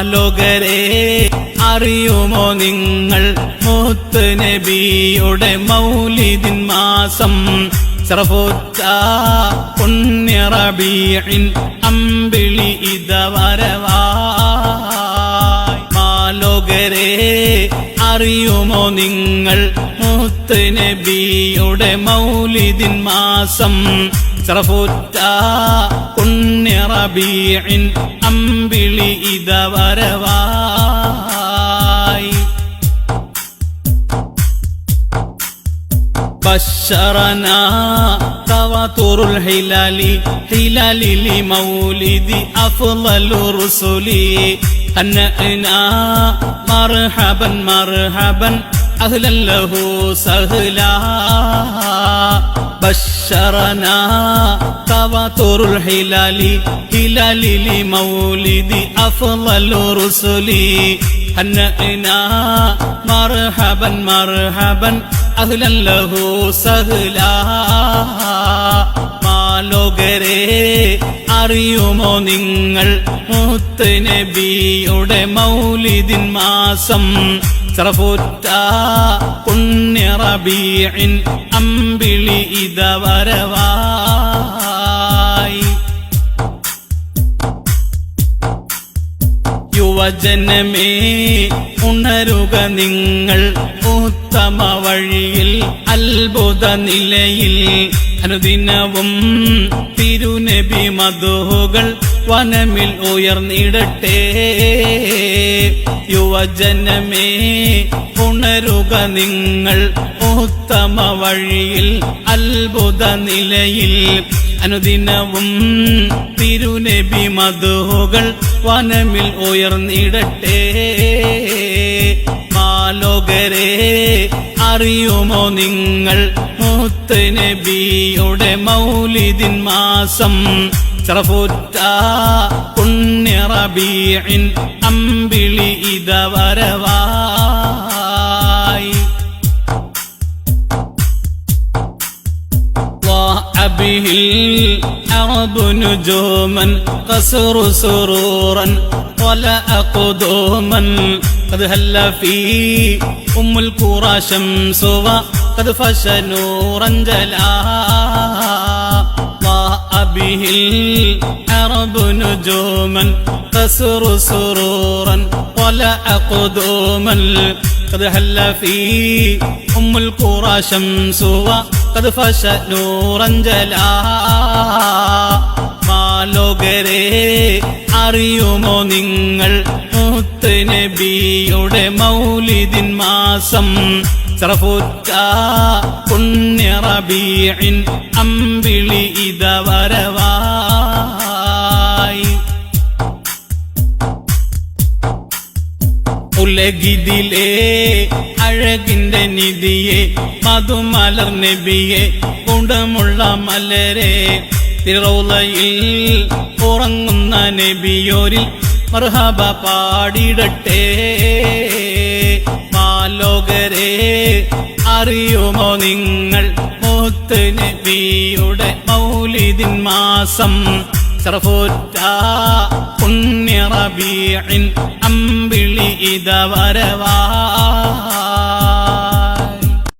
മാലോകരെ അറിയുമോ നിങ്ങൾ? മൂത്ത് നബിയുടെ മൗലിദിൻ മാസം. ശ്രഫോറ്റ പുണ്യറബീൻ അമ്പിളി ഇത വരവായി അറിയുമോ നിങ്ങൾ? മൂത്ത് നബിയുടെ മൗലിദിൻ മാസം ശ്രഫുറ്റ പുണ്യറബീൻ അമ്പിളി ഇത വരവായി بشرنا تواتر الهلال هلال لمولد أفضل الرسل هنأنا مرحبا مرحبا أهلا له سهلا بشرنا تواتر الهلال هلال لمولد أفضل الرسل هنأنا مرحبا مرحبا അഹ്ലൻ ലഹു സഹ്ല മാലോകരെ അറിയുമോ നിങ്ങൾ മുത്ത് നബിയുടെ മൗലിദിൻ മാസം ശ്രഫുറ്റ പുണ്യറബീൻ അമ്പിളി ഇത വരവായി. യുവജനമേ ഉണരുക നിങ്ങൾ ഉത്തമ വഴിയിൽ അത്ഭുത നിലയിൽ. അനുദിനവും തിരുനബി മധുകൾ വനമിൽ ഉയർന്നിടട്ടെ. യുവജനമേ പുണരുക നിങ്ങൾ ഉത്തമ വഴിയിൽ അത്ഭുത നിലയിൽ. അനുദിനവും തിരുനബി മധുകൾ വനമിൽ ഉയർന്നിടട്ടെ. മാലോകരെ അറിയുമോ നിങ്ങൾ? മുത്ത് നബിയുടെ മൗലിദിൻ മാസം ശ്രഫുറ്റ പുണ്യറബീൻ അമ്പിളി ഇത വരവായി به الأرض نجوما قصر سرورا ولا أقدوما قد هل في أم القرى شمس وقد فش نورا جلا ضاء به العرب نجوما قصر سرورا ولا أقدوما قد هل في أم القرى شمس وقد فش نورا جلا മാലോകരെ അറിയുമോ നിങ്ങൾ മുത്ത് നബിയുടെ മൗലിദിൻ മാസം ശ്രഫുറ്റ പുണ്യറബീൻ അമ്പിളി ഇത വരവായി. ഉലഗിതിലേ അഴകിന്റെ നിധിയെ മധുമലർ നബിയെ കുടമുള്ള മലരെ തിറൗലയിൽ ഉറങ്ങുന്ന നബിയോരിൽ മർഹബ പാടിടട്ടെ. മാലോകരെ അറിയുമോ നിങ്ങൾ? മൂത്ത് നബിയുടെ മൗലിദിൻ മാസം. ശ്രഫുറ്റ പുണ്യറബിയൻ അമ്പിളി ഇത വരവാ